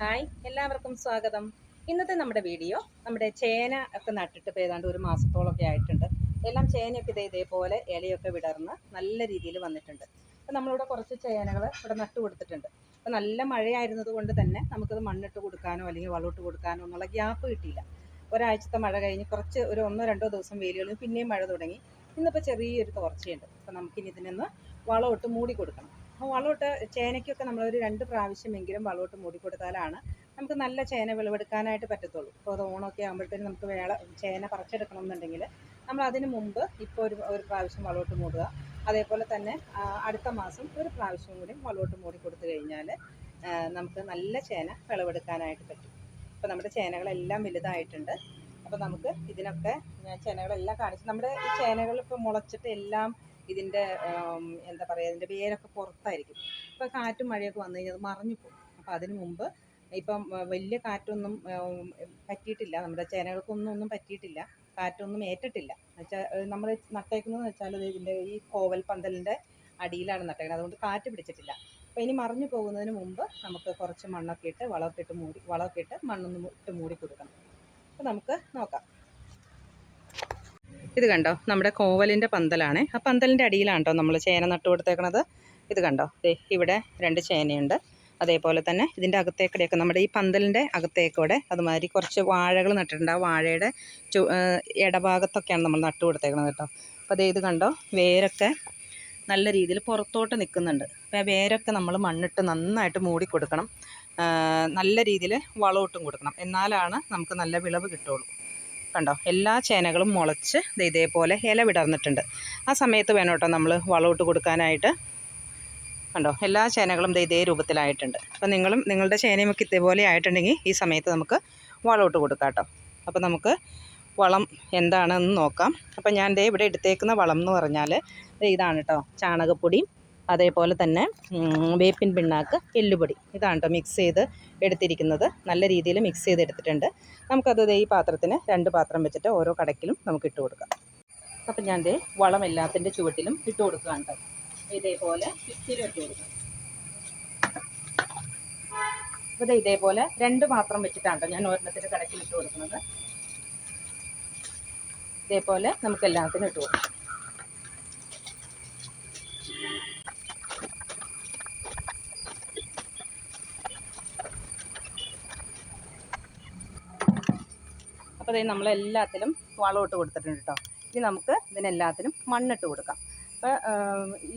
Hi എല്ലാവർക്കും സ്വാഗതം. ഇന്നത്തെ നമ്മുടെ വീഡിയോ നമ്മുടെ ചേന ഒക്കെ നട്ടിട്ട് ഏതാണ്ട് ഒരു മാസത്തോളമൊക്കെ ആയിട്ടുണ്ട്. എല്ലാം ചേനയൊക്കെ ഇതേ ഇതേപോലെ ഇലയൊക്കെ വിടർന്ന് നല്ല രീതിയിൽ വന്നിട്ടുണ്ട്. അപ്പോൾ നമ്മളിവിടെ കുറച്ച് ചേനകൾ ഇവിടെ നട്ടു കൊടുത്തിട്ടുണ്ട്. അപ്പോൾ നല്ല മഴയായിരുന്നത് കൊണ്ട് തന്നെ നമുക്കത് മണ്ണിട്ട് കൊടുക്കാനോ അല്ലെങ്കിൽ വളമിട്ട് കൊടുക്കാനോ എന്നുള്ള ഗ്യാപ്പ് കിട്ടിയില്ല. ഒരാഴ്ചത്തെ മഴ കഴിഞ്ഞ് കുറച്ച് ഒരു ഒന്നോ രണ്ടോ ദിവസം വെയിൽ കഴിഞ്ഞ് പിന്നെയും മഴ തുടങ്ങി. ഇന്നിപ്പോൾ ചെറിയൊരു തോർച്ചയുണ്ട്. അപ്പോൾ നമുക്കിനി ഇതിനൊന്ന് വളമിട്ട് മൂടി കൊടുക്കണം. അപ്പോൾ വളമിട്ട് ചേനയ്ക്കൊക്കെ നമ്മളൊരു രണ്ട് പ്രാവശ്യമെങ്കിലും വളമിട്ട് മൂടി കൊടുത്താലാണ് നമുക്ക് നല്ല ചേന വിളവെടുക്കാനായിട്ട് പറ്റത്തുള്ളൂ. ഇപ്പോൾ അത് ഓണമൊക്കെ ആകുമ്പോഴത്തേനും നമുക്ക് വേള ചേന പറിച്ചെടുക്കണം എന്നുണ്ടെങ്കിൽ നമ്മൾ അതിന് മുമ്പ് ഇപ്പോൾ ഒരു ഒരു പ്രാവശ്യം വളമിട്ട് മൂടുക. അതേപോലെ തന്നെ അടുത്ത മാസം ഒരു പ്രാവശ്യം കൂടി വളമിട്ട് മൂടി കൊടുത്തു കഴിഞ്ഞാൽ നമുക്ക് നല്ല ചേന വിളവെടുക്കാനായിട്ട് പറ്റും. അപ്പോൾ നമ്മുടെ ചേനകളെല്ലാം വലുതായിട്ടുണ്ട്. അപ്പോൾ നമുക്ക് ഇതിനൊക്കെ ചേനകളെല്ലാം കാണിച്ച് നമ്മുടെ ഈ ചേനകൾ ഇപ്പോൾ മുളച്ചിട്ട് എല്ലാം ഇതിന്റെ എന്താ പറയുക ഇതിന്റെ വേരൊക്കെ പുറത്തായിരിക്കും. ഇപ്പോൾ കാറ്റും മഴയൊക്കെ വന്നു കഴിഞ്ഞാൽ അത് മറിഞ്ഞു പോകും. അപ്പോൾ അതിന് മുമ്പ് ഇപ്പം വലിയ കാറ്റൊന്നും പറ്റിയിട്ടില്ല. നമ്മുടെ ചേനകൾക്കൊന്നും ഒന്നും പറ്റിയിട്ടില്ല. കാറ്റൊന്നും ഏറ്റിട്ടില്ല. എന്നുവെച്ചാൽ നമ്മൾ നട്ടേക്കുന്നതെന്ന് വെച്ചാൽ ഇത് ഇതിന്റെ ഈ കോവൽ പന്തലിന്റെ അടിയിലാണ് നട്ടേക്കുന്നത്. അതുകൊണ്ട് കാറ്റ് പിടിച്ചിട്ടില്ല. അപ്പോൾ ഇനി മറിഞ്ഞു പോകുന്നതിന് മുമ്പ് നമുക്ക് കുറച്ച് മണ്ണൊക്കെ ഇട്ട് വളമൊക്കെ ഇട്ട് മൂടി വളമൊക്കെ ഇട്ട് മണ്ണൊന്ന് ഇട്ട് മൂടി കൊടുക്കണം. അപ്പോൾ നമുക്ക് നോക്കാം. ഇത് കണ്ടോ? നമ്മുടെ കോവലിന്റെ പന്തലാണ്. ആ പന്തലിന്റെ അടിയിലാണ് കേട്ടോ നമ്മൾ ചേന നട്ടു കൊടുത്തേക്കണത്? ഇത് കണ്ടോ? ദേ ഇവിടെ രണ്ട് ചേനയുണ്ട്. അതേപോലെ തന്നെ ഇതിന്റെ അകത്തേക്കടെയൊക്കെ നമ്മുടെ ഈ പന്തലിന്റെ അകത്തേക്കൂടെ അതുമാതിരി കുറച്ച് വാഴകൾ നട്ടിട്ടുണ്ട്. ആ വാഴയുടെ ചു ഇടഭാഗത്തൊക്കെയാണ് നമ്മൾ നട്ടു കൊടുത്തേക്കണത് കേട്ടോ. അപ്പോൾ അതേ ഇത് കണ്ടോ? വേരൊക്കെ നല്ല രീതിയിൽ പുറത്തോട്ട് നിൽക്കുന്നുണ്ട്. അപ്പോൾ ആ വേരൊക്കെ നമ്മൾ മണ്ണിട്ട് നന്നായിട്ട് മൂടി കൊടുക്കണം. നല്ല രീതിയിൽ വളമിട്ടും കൊടുക്കണം. എന്നാലാണ് നമുക്ക് നല്ല വിളവ് കിട്ടുള്ളൂ കണ്ടോ? എല്ലാ ചേനകളും മുളച്ച് ഇതേപോലെ ഇല വിടർന്നിട്ടുണ്ട്. ആ സമയത്ത് വേണം കേട്ടോ നമ്മൾ വളമിട്ട് കൊടുക്കാനായിട്ട്. കണ്ടോ? എല്ലാ ചേനകളും ഇതേ രൂപത്തിലായിട്ടുണ്ട്. അപ്പോൾ നിങ്ങളും നിങ്ങളുടെ ചേനയുമൊക്കെ ഇതേപോലെ ആയിട്ടുണ്ടെങ്കിൽ ഈ സമയത്ത് നമുക്ക് വളമിട്ട് കൊടുക്കാം കേട്ടോ. അപ്പോൾ നമുക്ക് വളം എന്താണെന്ന് നോക്കാം. അപ്പോൾ ഞാൻ ദേ ഇവിടെ എടുത്തേക്കുന്ന വളം എന്ന് പറഞ്ഞാൽ ഇതാണ് കേട്ടോ. ചാണകപ്പൊടിയും അതേപോലെ തന്നെ വേപ്പിൻ പിണ്ണാക്ക് എല്ലുപൊടി ഇതാണ് കേട്ടോ മിക്സ് ചെയ്ത് എടുത്തിരിക്കുന്നത്. നല്ല രീതിയിൽ മിക്സ് ചെയ്ത് എടുത്തിട്ടുണ്ട്. നമുക്കത് ഈ പാത്രത്തിന് രണ്ട് പാത്രം വെച്ചിട്ട് ഓരോ കടക്കിലും നമുക്ക് ഇട്ട് കൊടുക്കാം. അപ്പം ഞാൻ ദേ വളം എല്ലാത്തിന്റെ ചുവട്ടിലും ഇട്ട് കൊടുക്കുകയാണ് കേട്ടോ ഇതേപോലെ ചുറ്റിലും ഇട്ട് കൊടുക്കാം. അപ്പോൾ ഇതേപോലെ രണ്ട് പാത്രം വെച്ചിട്ടാണ് ഞാൻ ഒരെണ്ണത്തിന്റെ കടക്കിൽ ഇട്ട് കൊടുക്കുന്നത്. ഇതേപോലെ നമുക്ക് എല്ലാത്തിനും ഇട്ട് കൊടുക്കാം. അപ്പോൾ ദേ നമ്മളെല്ലാത്തിലും വളമിട്ട് കൊടുത്തിട്ടുണ്ട് കേട്ടോ ഇനി നമുക്ക് ഇതിനെല്ലാത്തിനും മണ്ണിട്ട് കൊടുക്കാം. അപ്പോൾ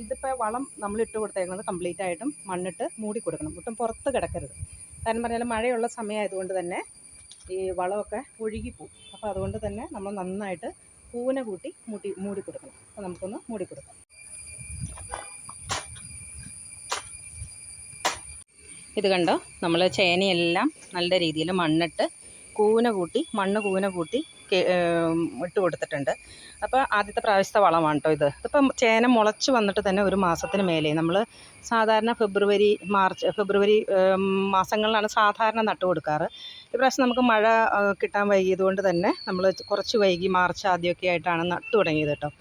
ഇതിപ്പോൾ വളം നമ്മൾ ഇട്ട് കൊടുത്തേക്കുന്നത് കംപ്ലീറ്റ് ആയിട്ടും മണ്ണിട്ട് മൂടി കൊടുക്കണം. ഒട്ടും പുറത്ത് കിടക്കരുത്. കാരണം പറഞ്ഞാൽ മഴയുള്ള സമയമായതുകൊണ്ട് തന്നെ ഈ വളമൊക്കെ ഒഴുകിപ്പോവും. അപ്പോൾ അതുകൊണ്ട് തന്നെ നമ്മൾ നന്നായിട്ട് കൂന കൂട്ടി മൂട്ടി മൂടി കൊടുക്കണം. അപ്പോൾ നമുക്കൊന്ന് മൂടി കൊടുക്കാം. ഇത് കണ്ടോ? നമ്മൾ ചേനയെല്ലാം നല്ല രീതിയിൽ മണ്ണിട്ട് കൂന കൂട്ടി മണ്ണ് കൂന കൂട്ടി ഇട്ട് കൊടുത്തിട്ടുണ്ട്. അപ്പോൾ ആദ്യത്തെ പ്രാവശ്യത്തെ വളമാണ് കേട്ടോ ഇത്. ഇതിപ്പം ചേന മുളച്ച് വന്നിട്ട് തന്നെ ഒരു മാസത്തിന് മേലെ നമ്മൾ സാധാരണ ഫെബ്രുവരി മാർച്ച് ഫെബ്രുവരി മാസങ്ങളിലാണ് സാധാരണ നട്ടു കൊടുക്കാറ്. ഇപ്രാവശ്യം നമുക്ക് മഴ കിട്ടാൻ വൈകിയത് കൊണ്ട് തന്നെ നമ്മൾ കുറച്ച് വൈകി മാർച്ച് ആദ്യമൊക്കെ ആയിട്ടാണ് നട്ടു തുടങ്ങിയത് കേട്ടോ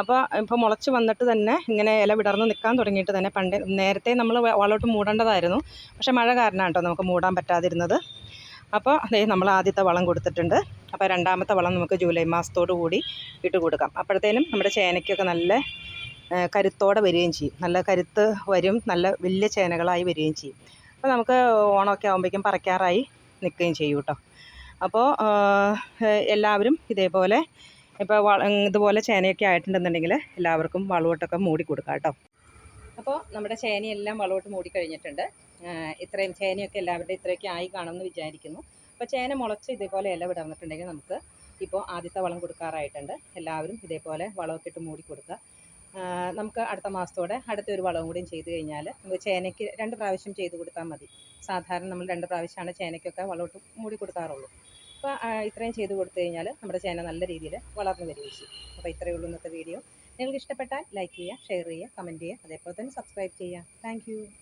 അപ്പോൾ ഇപ്പോൾ മുളച്ച് വന്നിട്ട് തന്നെ ഇങ്ങനെ ഇല വിടർന്ന് നിൽക്കാൻ തുടങ്ങിയിട്ട് തന്നെ പണ്ട് നേരത്തെ നമ്മൾ വളമിട്ട് മൂടേണ്ടതായിരുന്നു. പക്ഷേ മഴ കാരണമാണ് കേട്ടോ നമുക്ക് മൂടാൻ പറ്റാതിരുന്നത്. അപ്പോൾ അതേ നമ്മൾ ആദ്യത്തെ വളം കൊടുത്തിട്ടുണ്ട്. അപ്പോൾ രണ്ടാമത്തെ വളം നമുക്ക് ജൂലൈ മാസത്തോടു കൂടി ഇട്ട് കൊടുക്കാം. അപ്പോഴത്തേനും നമ്മുടെ ചേനയ്ക്കൊക്കെ നല്ല കരുത്തോടെ വരികയും ചെയ്യും. നല്ല കരുത്ത് വരും നല്ല വലിയ ചേനകളായി വരികയും ചെയ്യും. അപ്പോൾ നമുക്ക് ഓണമൊക്കെ ആകുമ്പോഴേക്കും പറക്കാറായി നിൽക്കുകയും ചെയ്യും കേട്ടോ. അപ്പോൾ എല്ലാവരും ഇതേപോലെ ഇപ്പോൾ ഇതുപോലെ ചേനയൊക്കെ ആയിട്ടുണ്ടെന്നുണ്ടെങ്കിൽ എല്ലാവർക്കും വളവോട്ടൊക്കെ മൂടി കൊടുക്കാം കേട്ടോ. അപ്പോൾ നമ്മുടെ ചേനയെല്ലാം വളവോട്ട് മൂടി കഴിഞ്ഞിട്ടുണ്ട്. ഇത്രയും ചേനയൊക്കെ എല്ലാവരുടെയും ഇത്രയൊക്കെ ആയി കാണുമെന്ന് വിചാരിക്കുന്നു. അപ്പോൾ ചേന മുളച്ച് ഇതേപോലെ ഇല വിടർന്നിട്ടുണ്ടെങ്കിൽ നമുക്ക് ഇപ്പോൾ ആദ്യത്തെ വളം കൊടുക്കാറായിട്ടുണ്ട്. എല്ലാവരും ഇതേപോലെ വളമൊക്കെ ഇട്ട് മൂടി കൊടുക്കുക. നമുക്ക് അടുത്ത മാസത്തോടെ അടുത്ത ഒരു വളവും കൂടിയും ചെയ്ത് കഴിഞ്ഞാൽ നമുക്ക് ചേനയ്ക്ക് രണ്ട് പ്രാവശ്യം ചെയ്ത് കൊടുത്താൽ മതി. സാധാരണ നമ്മൾ രണ്ട് പ്രാവശ്യമാണ് ചേനയ്ക്കൊക്കെ വളമിട്ട് മൂടി കൊടുക്കാറുള്ളൂ. അപ്പോൾ ഇത്രയും ചെയ്ത് കൊടുത്തു കഴിഞ്ഞാൽ നമ്മുടെ ചേന നല്ല രീതിയിൽ വളർന്നു വരികയും അപ്പോൾ ഇത്രയേ ഉള്ളൂ ഇന്നത്തെ വീഡിയോ. നിങ്ങൾക്ക് ഇഷ്ടപ്പെട്ടാൽ ലൈക്ക് ചെയ്യുക ഷെയർ ചെയ്യുക കമന്റ് ചെയ്യുക അതേപോലെ തന്നെ സബ്സ്ക്രൈബ് ചെയ്യുക. താങ്ക്